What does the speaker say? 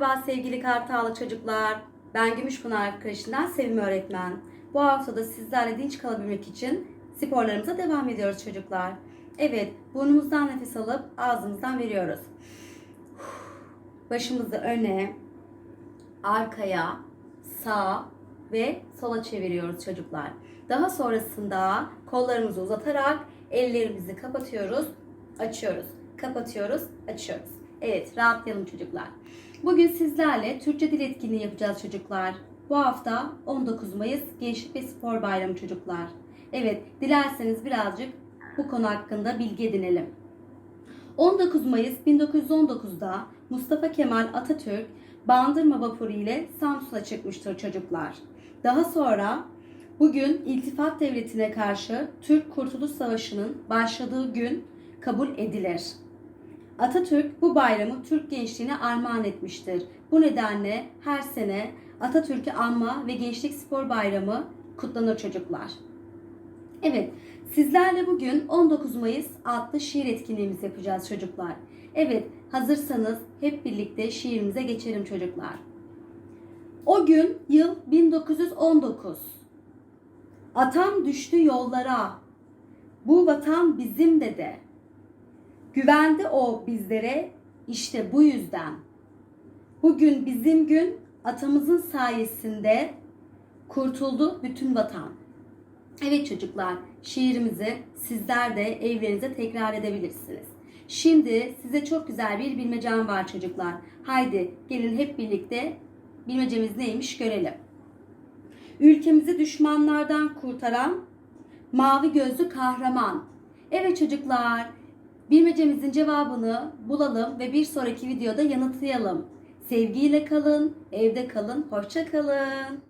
Merhaba sevgili Kartallı çocuklar. Ben Gümüşpınar Kreşi'nden Sevim öğretmen. Bu hafta da sizlerle dinç kalabilmek için sporlarımıza devam ediyoruz çocuklar. Evet, burnumuzdan nefes alıp ağzımızdan veriyoruz. Başımızı öne, arkaya, sağa ve sola çeviriyoruz çocuklar. Daha sonrasında kollarımızı uzatarak ellerimizi kapatıyoruz, açıyoruz. Kapatıyoruz, açıyoruz. Evet, rahatlayalım çocuklar. Bugün sizlerle Türkçe dil etkinliği yapacağız çocuklar. Bu hafta 19 Mayıs Gençlik ve Spor Bayramı çocuklar. Evet, dilerseniz birazcık bu konu hakkında bilgi edinelim. 19 Mayıs 1919'da Mustafa Kemal Atatürk Bandırma vapuru ile Samsun'a çıkmıştır çocuklar. Daha sonra bugün İltifat Devleti'ne karşı Türk Kurtuluş Savaşı'nın başladığı gün kabul edilir. Atatürk bu bayramı Türk gençliğine armağan etmiştir. Bu nedenle her sene Atatürk'ü anma ve Gençlik Spor Bayramı kutlanır çocuklar. Evet, sizlerle bugün 19 Mayıs adlı şiir etkinliğimizi yapacağız çocuklar. Evet, hazırsanız hep birlikte şiirimize geçelim çocuklar. O gün yıl 1919. Atam düştü yollara. Bu vatan bizim dede. Güvendi o bizlere işte bu yüzden. Bugün bizim gün atamızın sayesinde kurtuldu bütün vatan. Evet çocuklar, şiirimizi sizler de evlerinize tekrar edebilirsiniz. Şimdi size çok güzel bir bilmecem var çocuklar. Haydi gelin hep birlikte bilmecemiz neymiş görelim. Ülkemizi düşmanlardan kurtaran mavi gözlü kahraman. Evet çocuklar, bilmecemizin cevabını bulalım ve bir sonraki videoda yanıtlayalım. Sevgiyle kalın, evde kalın, hoşça kalın.